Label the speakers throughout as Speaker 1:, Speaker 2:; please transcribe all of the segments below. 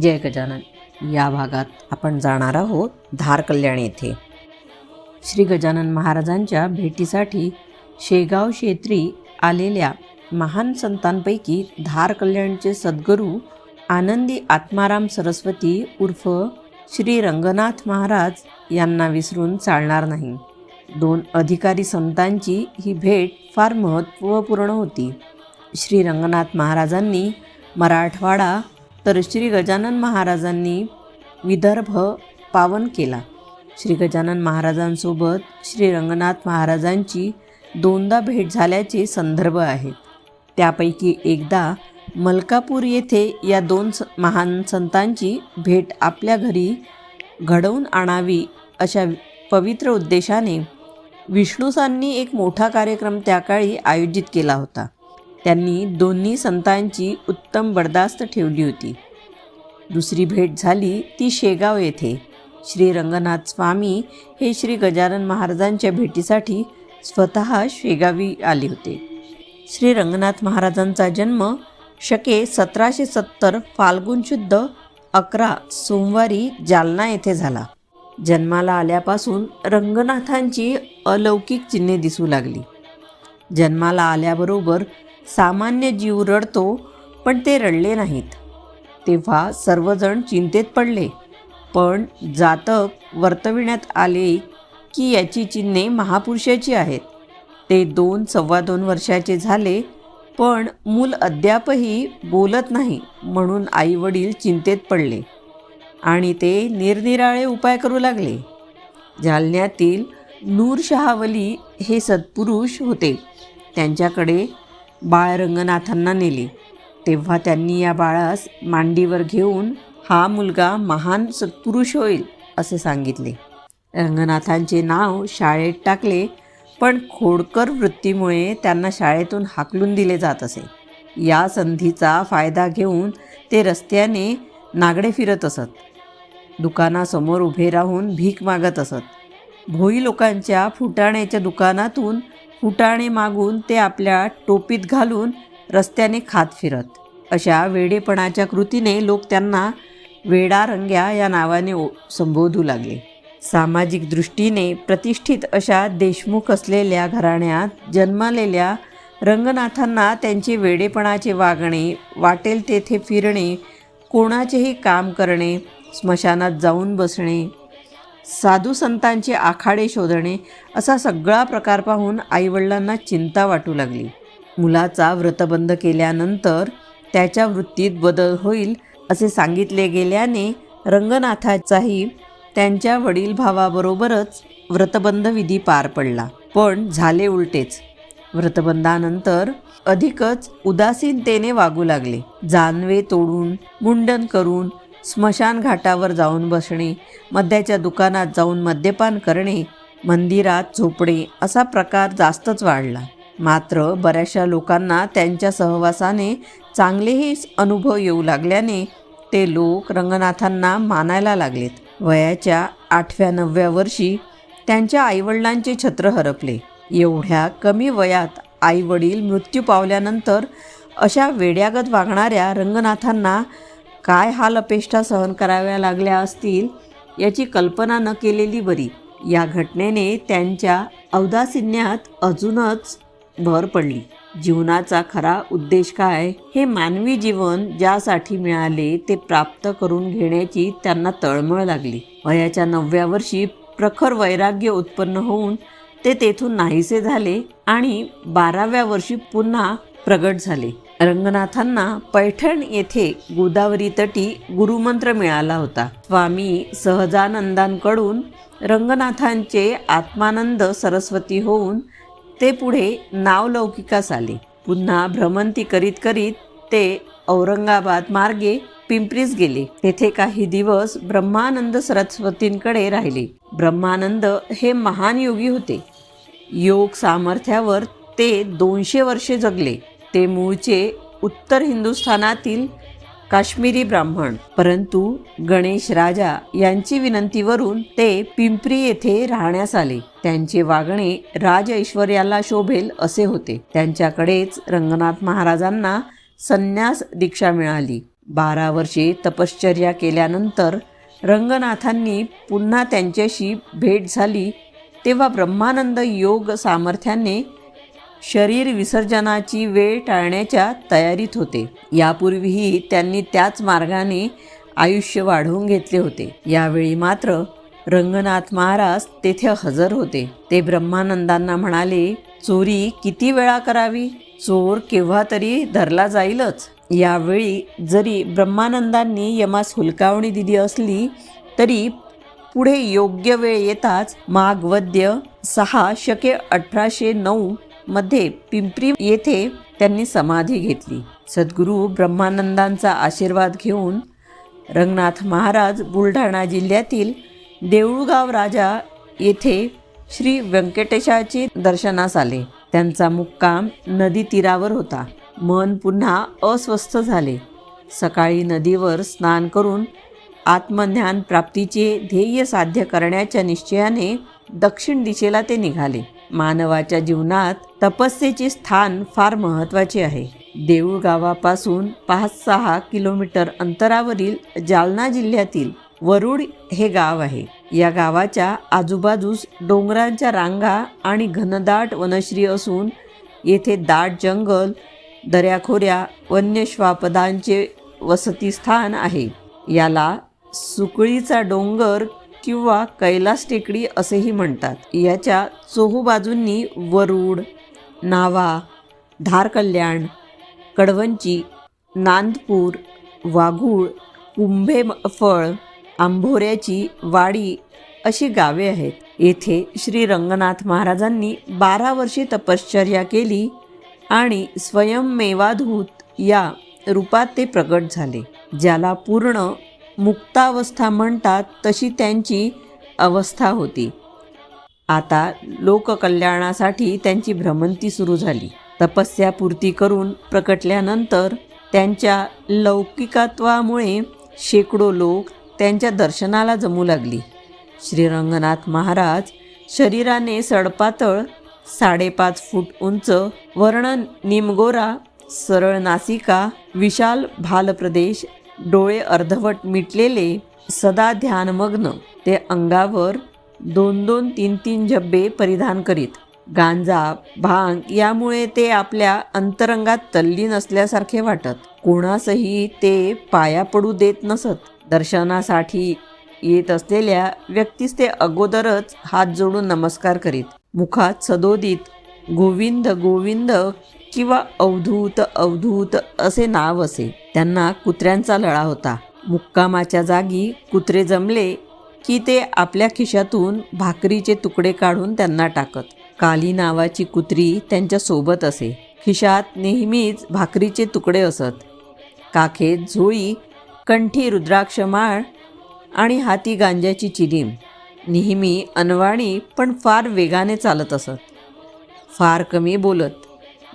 Speaker 1: जय गजानन. या भागात आपण जाणार आहोत धार कल्याण येथे. श्री गजानन महाराजांच्या भेटीसाठी शेगाव क्षेत्री आलेल्या महान संतांपैकी धार कल्याणचे सद्गुरू आनंदी आत्माराम सरस्वती उर्फ श्री रंगनाथ महाराज यांना विसरून चालणार नाही. दोन अधिकारी संतांची ही भेट फार महत्त्वपूर्ण होती. श्री रंगनाथ महाराजांनी मराठवाडा तर श्री गजानन महाराजांनी विदर्भ पावन केला. श्री गजानन महाराजांसोबत श्री रंगनाथ महाराजांची दोनदा भेट झाल्याचे संदर्भ आहेत. त्यापैकी एकदा मलकापूर येथे या दोन स महान संतांची भेट आपल्या घरी घडवून आणावी अशा पवित्र उद्देशाने विष्णुसांनी एक मोठा कार्यक्रम त्या काळी आयोजित केला होता. त्यांनी दोन्ही संतांची उत्तम बडदास्त ठेवली होती. दुसरी भेट झाली ती शेगाव येथे. श्री रंगनाथ स्वामी हे श्री गजानन महाराजांच्या भेटीसाठी स्वतः शेगावी आले होते. श्री रंगनाथ महाराजांचा जन्म शके सतराशे सत्तर फाल्गुन शुद्ध अकरा सोमवारी जालना येथे झाला. जन्माला आल्यापासून रंगनाथांची अलौकिक चिन्हे दिसू लागली. जन्माला आल्याबरोबर सामान्य जीव रडतो पण ते रडले नाहीत. तेव्हा सर्वजण चिंतेत पडले. पण जातक वर्तविण्यात आले की याची चिन्हे महापुरुषाची आहेत. ते दोन सव्वा दोन वर्षाचे झाले पण मूल अद्यापही बोलत नाही म्हणून आईवडील चिंतेत पडले आणि ते निरनिराळे उपाय करू लागले. जालन्यातील नूर शहावली हे सत्पुरुष होते. त्यांच्याकडे बाळ रंगनाथांना नेले. तेव्हा त्यांनी या बाळास मांडीवर घेऊन हा मुलगा महान सत्पुरुष होईल असे सांगितले. रंगनाथांचे नाव शाळेत टाकले पण खोडकर वृत्तीमुळे त्यांना शाळेतून हाकलून दिले जात असे. या संधीचा फायदा घेऊन ते रस्त्याने नागडे फिरत असत. दुकानासमोर उभे राहून भीक मागत असत. भोई लोकांच्या फुटाण्याच्या दुकानातून फुटाणे मागून ते आपल्या टोपीत घालून रस्त्याने खात फिरत. अशा वेडेपणाच्या कृतीने लोक त्यांना वेडारंग्या या नावाने ओ संबोधू लागले. सामाजिक दृष्टीने प्रतिष्ठित अशा देशमुख असलेल्या घराण्यात जन्मलेल्या रंगनाथांना त्यांचे वेडेपणाचे वागणे वाटेल तेथे फिरणे कोणाचेही काम करणे स्मशानात जाऊन बसणे साधू संतांचे आखाडे शोधणे असा सगळा प्रकार पाहून आईवडिलांना चिंता वाटू लागली. मुलाचा व्रतबंध केल्यानंतर त्याच्या वृत्तीत बदल होईल असे सांगितले गेल्याने रंगनाथाचाही त्यांच्या वडील भावाबरोबरच व्रतबंध विधी पार पडला. पण झाले उलटेच. व्रतबंधानंतर अधिकच उदासीनतेने वागू लागले. जानवे तोडून मुंडन करून स्मशान घाटावर जाऊन बसणे मद्याच्या दुकानात जाऊन मद्यपान करणे मंदिरात झोपणे असा प्रकार जास्तच वाढला. मात्र बऱ्याचशा लोकांना त्यांच्या सहवासाने चांगलेही अनुभव येऊ लागल्याने ते लोक रंगनाथांना मानायला लागलेत. वयाच्या आठव्या नवव्या वर्षी त्यांच्या आईवडिलांचे छत्र हरपले. एवढ्या कमी वयात आईवडील मृत्यू पावल्यानंतर अशा वेड्यागत वागणाऱ्या रंगनाथांना काय हाल अपेष्टा सहन कराव्या लागल्या असतील याची कल्पना न केलेली बरी. या घटनेने त्यांच्या औदासिन्यात अजूनच भर पडली. जीवनाचा खरा उद्देश काय हे मानवी जीवन ज्यासाठी मिळाले ते प्राप्त करून घेण्याची त्यांना तळमळ लागली. वयाच्या नवव्या वर्षी प्रखर वैराग्य उत्पन्न होऊन ते तेथून नाहीसे झाले आणि बाराव्या वर्षी पुन्हा प्रगट झाले. रंगनाथांना पैठण येथे गोदावरी तटी गुरुमंत्र मिळाला होता. स्वामी सहजानंदांकडून रंगनाथांचे आत्मानंद सरस्वती होऊन ते पुढे नावलौकिकास आले. पुन्हा भ्रमंती करीत करीत ते औरंगाबाद मार्गे पिंपरीस गेले. तेथे काही दिवस ब्रह्मानंद सरस्वतींकडे राहिले. ब्रह्मानंद हे महान योगी होते. योग सामर्थ्यावर ते दोनशे वर्षे जगले. ते मूळचे उत्तर हिंदुस्थानातील काश्मीरी ब्राह्मण. परंतु गणेश राजा यांची विनंतीवरून ते पिंपरी येथे राहण्यास आले. त्यांचे वागणे राज ऐश्वर्याला शोभेल असे होते. त्यांच्याकडेच रंगनाथ महाराजांना संन्यास दीक्षा मिळाली. बारा वर्षे तपश्चर्या केल्यानंतर रंगनाथांनी पुन्हा त्यांच्याशी भेट झाली तेव्हा ब्रह्मानंद योग सामर्थ्याने शरीर विसर्जनाची वेळ टाळण्याच्या तयारीत होते. यापूर्वीही त्यांनी त्याच मार्गाने आयुष्य वाढवून घेतले होते. यावेळी मात्र रंगनाथ महाराज तेथे हजर होते. ते ब्रह्मानंदांना म्हणाले चोरी किती वेळा करावी? चोर केव्हा तरी धरला जाईलच. यावेळी जरी ब्रह्मानंदांनी यमास हुलकावणी दिली असली तरी पुढे योग्य वेळ येताच माघ वद्य सहा शके अठराशे नऊ मध्ये पिंपरी येथे त्यांनी समाधी घेतली. सद्गुरू ब्रह्मानंदांचा आशीर्वाद घेऊन रंगनाथ महाराज बुलढाणा जिल्ह्यातील देऊळगाव राजा येथे श्री व्यंकटेशाचे दर्शनास आले. त्यांचा मुक्काम नदी तीरावर होता. मन पुन्हा अस्वस्थ झाले. सकाळी नदीवर स्नान करून आत्मज्ञान प्राप्तीचे ध्येय साध्य करण्याच्या निश्चयाने दक्षिण दिशेला ते निघाले. मानवाच्या जीवनात तपस्येचे स्थान फार महत्त्वाचे आहे. देऊळ गावापासून पाच सहा किलोमीटर अंतरावरील जालना जिल्ह्यातील वरुड हे गाव आहे. या गावाच्या आजूबाजूस डोंगरांच्या रांगा आणि घनदाट वनश्री असून येथे दाट जंगल दऱ्याखोऱ्या वन्यश्वापदांचे वसतिस्थान आहे. याला सुकळीचा डोंगर किंवा कैलास टेकडी असेही म्हणतात. याच्या चोहूबाजूंनी वरुड नावा धारकल्याण कडवंची नांदपूर वाघूळ कुंभे फळ आंभोऱ्याची वाडी अशी गावे आहेत. येथे श्री रंगनाथ महाराजांनी बारा वर्षे तपश्चर्या केली आणि स्वयंमेवाधूत या रूपात ते प्रकट झाले ज्याला पूर्ण मुक्तावस्था म्हणतात तशी त्यांची अवस्था होती. आता लोककल्याणासाठी त्यांची भ्रमंती सुरू झाली. तपस्यापूर्ती करून प्रकटल्यानंतर त्यांच्या लौकिकत्वामुळे शेकडो लोक त्यांच्या दर्शनाला जमू लागली. श्रीरंगनाथ महाराज शरीराने सडपातळ साडेपाच फूट उंच वर्ण निमगोरा सरळ नासिका विशाल भालप्रदेश डोळे अर्धवट मिटलेले सदा ध्यानमग्न ते अंगावर दोन दोन तीन तीन झब्बे परिधान करीत. गांजा भांग यामुळे ते आपल्या अंतरंगात तल्लीन असल्यासारखे वाटत. कोणासही ते पाया पडू देत नसत. दर्शनासाठी येत असलेल्या व्यक्तीस ते अगोदरच हात जोडून नमस्कार करीत. मुखात सदोदित गोविंद गोविंद किंवा अवधूत अवधूत असे नाव असे. त्यांना कुत्र्यांचा लळा होता. मुक्कामाच्या जागी कुत्रे जमले की ते आपल्या खिशातून भाकरीचे तुकडे काढून त्यांना टाकत. काली नावाची कुत्री त्यांच्यासोबत असे. खिशात नेहमीच भाकरीचे तुकडे असत. काखेत झोळी कंठी रुद्राक्ष माळ आणि हाती गांजाची चिलीम नेहमी अनवाणी पण फार वेगाने चालत असत. फार कमी बोलत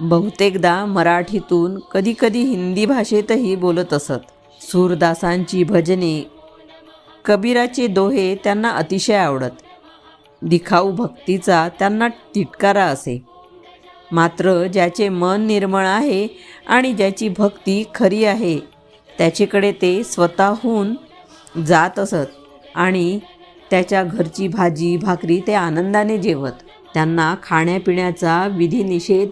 Speaker 1: बहुतेकदा मराठीतून कधीकधी हिंदी भाषेतही बोलत असत. सूरदासांची भजने कबीराचे दोहे त्यांना अतिशय आवडत. दिखाऊ भक्तीचा त्यांना तिटकारा असे. मात्र ज्याचे मन निर्मळ आहे आणि ज्याची भक्ती खरी आहे त्याच्याकडे ते स्वतःहून जात असत आणि त्याच्या घरची भाजी भाकरी ते आनंदाने जेवत. त्यांना खाण्यापिण्याचा विधिनिषेध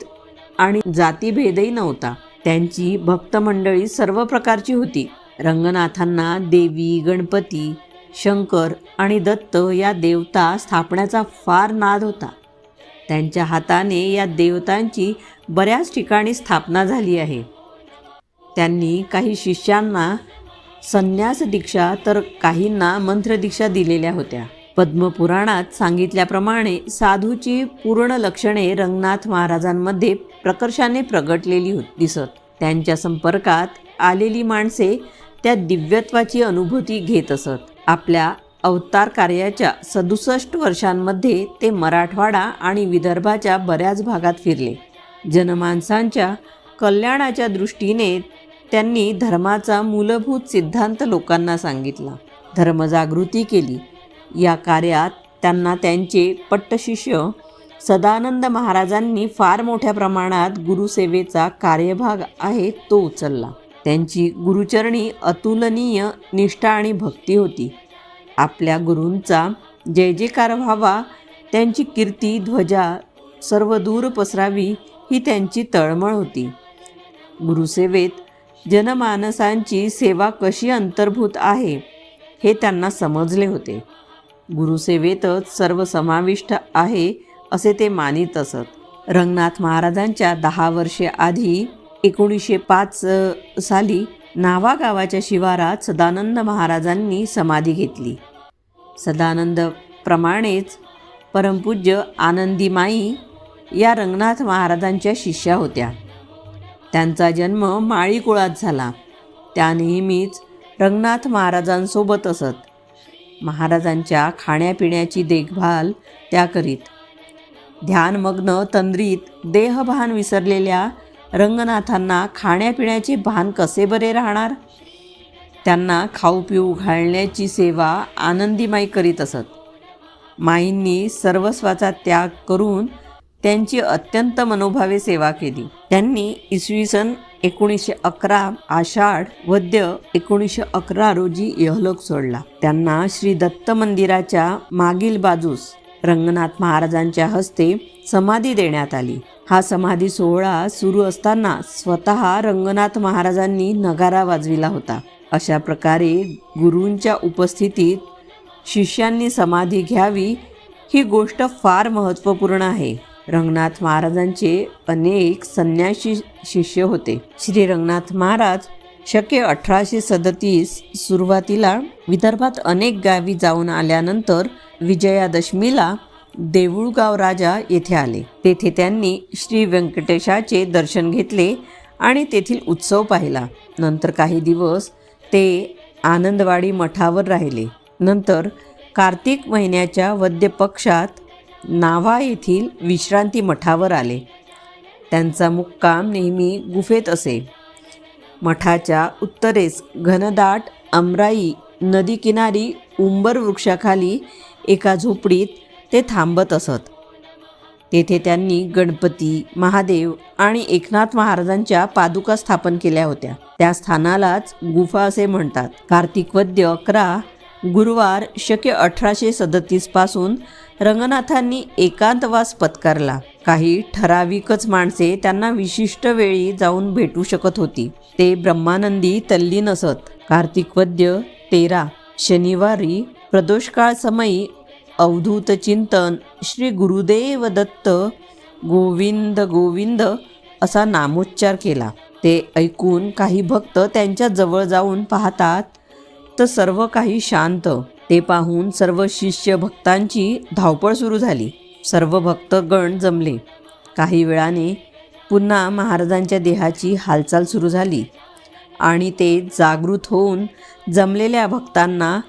Speaker 1: आणि जातीभेदही नव्हता. त्यांची भक्तमंडळी सर्व प्रकारची होती. रंगनाथांना देवी गणपती शंकर आणि दत्त या देवता स्थापण्याचा फार नाद होता. त्यांच्या हाताने या देवतांची बऱ्याच ठिकाणी स्थापना झाली आहे. त्यांनी काही शिष्यांना संन्यास दीक्षा तर काहींना मंत्रदीक्षा दिलेल्या होत्या. पद्मपुराणात सांगितल्याप्रमाणे साधूची पूर्ण लक्षणे रंगनाथ महाराजांमध्ये प्रकर्षाने प्रगटलेली होत दिसत. त्यांच्या संपर्कात आलेली माणसे त्या दिव्यत्वाची अनुभूती घेत असत. आपल्या अवतार कार्याच्या सदुसष्ट वर्षांमध्ये ते मराठवाडा आणि विदर्भाच्या बऱ्याच भागात फिरले. जनमानसांच्या कल्याणाच्या दृष्टीने त्यांनी धर्माचा मूलभूत सिद्धांत लोकांना सांगितला. धर्मजागृती केली. या कार्यात त्यांना त्यांचे पट्टशिष्य सदानंद महाराजांनी फार मोठ्या प्रमाणात गुरुसेवेचा कार्यभाग आहे तो उचलला. त्यांची गुरुचरणी अतुलनीय निष्ठा आणि भक्ती होती. आपल्या गुरूंचा जय जयकार व्हावा त्यांची कीर्ती ध्वजा सर्व दूर पसरावी ही त्यांची तळमळ होती. गुरुसेवेत जनमानसांची सेवा कशी अंतर्भूत आहे हे त्यांना समजले होते. गुरुसेवेतच सर्व समाविष्ट आहे असे ते मानित असत. रंगनाथ महाराजांच्या दहा वर्षे आधी एकोणीसशे पाच साली नावा गावाच्या शिवारात सदानंद महाराजांनी समाधी घेतली. सदानंद प्रमाणेच परमपूज्य आनंदीमाई या रंगनाथ महाराजांच्या शिष्या होत्या. त्यांचा जन्म माळी कुळात झाला. त्या नेहमीच रंगनाथ महाराजांसोबत असत. महाराजांच्या खाण्यापिण्याची देखभाल त्या करीत. ध्यानमग्न तंद्रीत देहभान विसरलेल्या रंगनाथांना खाण्यापिण्याचे भान कसे बरे राहणार? त्यांना खाऊ पिऊ घालण्याची सेवा आनंदीमाई करीत असत. माईंनी सर्वस्वाचा त्याग करून त्यांची अत्यंत मनोभावे सेवा केली. त्यांनी इसवी सन एकोणीसशे अकरा आषाढ वद्य एकोणीसशे अकरा रोजी यहलोक सोडला. त्यांना श्री दत्त मंदिराच्या मागील बाजूस रंगनाथ महाराजांच्या हस्ते समाधी देण्यात आली. हा समाधी सोहळा सुरू असताना स्वतः रंगनाथ महाराजांनी नगारा वाजविला होता. अशा प्रकारे गुरूंच्या उपस्थितीत शिष्यांनी समाधी घ्यावी ही गोष्ट फार महत्त्वपूर्ण आहे. रंगनाथ महाराजांचे अनेक संन्यासी शिष्य होते. श्री रंगनाथ महाराज शके अठराशे सदतीस सुरुवातीला विदर्भात अनेक गावी जाऊन आल्यानंतर विजयादशमीला देऊळगाव राजा येथे आले. तेथे त्यांनी श्री व्यंकटेशाचे दर्शन घेतले आणि तेथील उत्सव पाहिला. नंतर काही दिवस ते आनंदवाडी मठावर राहिले. नंतर कार्तिक महिन्याच्या वद्य पक्षात नावा येथील विश्रांती मठावर आले. त्यांचा मुक्काम नेहमी गुफेत असे. मठाच्या उत्तरेस घनदाट अमराई नदीकिनारी उंबर वृक्षाखाली एका झोपडीत ते थांबत असत. तेथे त्यांनी गणपती महादेव आणि एकनाथ महाराजांच्या पादुका स्थापन केल्या होत्या. त्या स्थानालाच गुफा असे म्हणतात. कार्तिक वद्य अकरा गुरुवार शके अठराशे सदतीसपासून रंगनाथांनी एकांतवास पत्कारला. काही ठराविकच माणसे त्यांना विशिष्ट वेळी जाऊन भेटू शकत होती. ते ब्रह्मानंदी तल्लीन असत कार्तिक वद्य तेरा शनिवारी प्रदोषकाळ समयी अवधूत चिंतन श्री गुरुदेव दत्त गोविंद गोविंद असा नामोच्चार केला. ते ऐकून काही भक्त त्यांच्या जवळ जाऊन पाहतात फक्त सर्व काही शांत. ते पाहून सर्व शिष्य भक्तांची धावपळ सुरू झाली. सर्व भक्तगण जमले. काही वेळाने पुन्हा महाराजांच्या देहाची हालचाल सुरू झाली. आणि ते जागृत होऊन जमलेल्या भक्तांना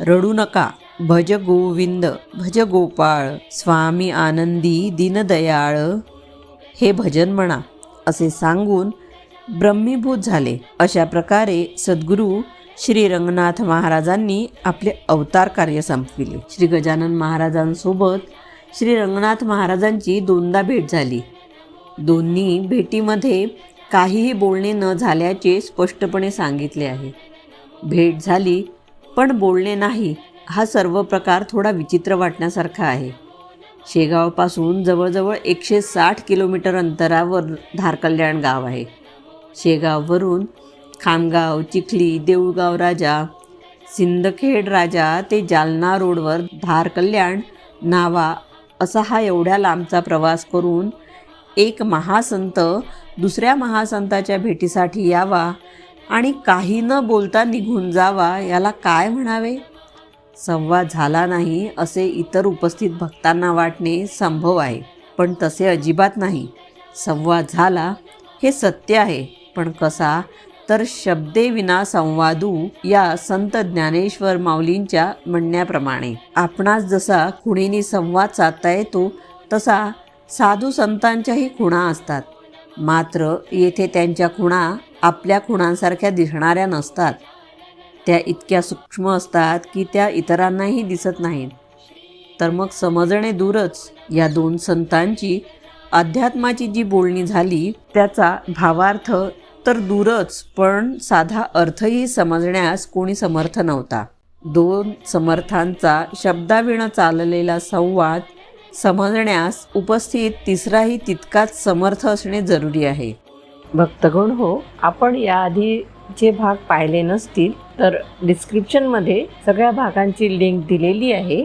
Speaker 1: रडू नका. भज गोविंद भज गोपाळ स्वामी आनंदी दीनदयाळ. हे भजन म्हणा असे सांगून ब्रह्मीभूत झाले. अशा प्रकारे सद्गुरू श्री रंगनाथ महाराजांनी आपले अवतार कार्य संपविले. श्री गजानन महाराजांसोबत श्री रंगनाथ महाराजांची दोनदा भेट झाली. दोन्ही भेटीमध्ये काहीही बोलणे न झाल्याचे स्पष्टपणे सांगितले आहे. भेट झाली पण बोलणे नाही हा सर्व प्रकार थोडा विचित्र वाटण्यासारखा आहे. शेगावपासून जवळजवळ एकशे साठ किलोमीटर अंतरावर धारकल्याण गाव आहे. शेगाववरून खामगाव चिखली देऊळगाव राजा सिंदखेड राजा ते जालना रोडवर धार कल्याण नावा असा हा एवढ्या लांबचा प्रवास करून एक महासंत दुसऱ्या महासंताच्या भेटीसाठी यावा आणि काही न बोलता निघून जावा याला काय म्हणावे? संवाद झाला नाही असे इतर उपस्थित भक्तांना वाटणे संभव आहे पण तसे अजिबात नाही. संवाद झाला हे सत्य आहे पण कसा तर शब्देविना संवादू या संत ज्ञानेश्वर माऊलींच्या म्हणण्याप्रमाणे. आपणास जसा खुणीने संवाद साधता येतो तसा साधू संतांच्याही खुणा असतात. मात्र येथे त्यांच्या खुणा आपल्या खुणांसारख्या दिसणाऱ्या नसतात. त्या इतक्या सूक्ष्म असतात की त्या इतरांनाही दिसत नाहीत. तर मग समजणे दूरच या दोन संतांची अध्यात्माची जी बोलणी झाली त्याचा भावार्थ तर दूरच पण साधा अर्थही समजण्यास कोणी समर्थ नव्हता. दोन समर्थांचा शब्दाविण चाललेला संवाद समजण्यास उपस्थित तिसराही तितकाच समर्थ असणे जरुरी आहे. भक्तगण हो आपण याआधीचे भाग पाहिले नसतील तर डिस्क्रिप्शनमध्ये सगळ्या भागांची लिंक दिलेली आहे.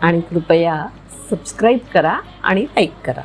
Speaker 1: आणि कृपया सबस्क्राईब करा आणि लाईक करा.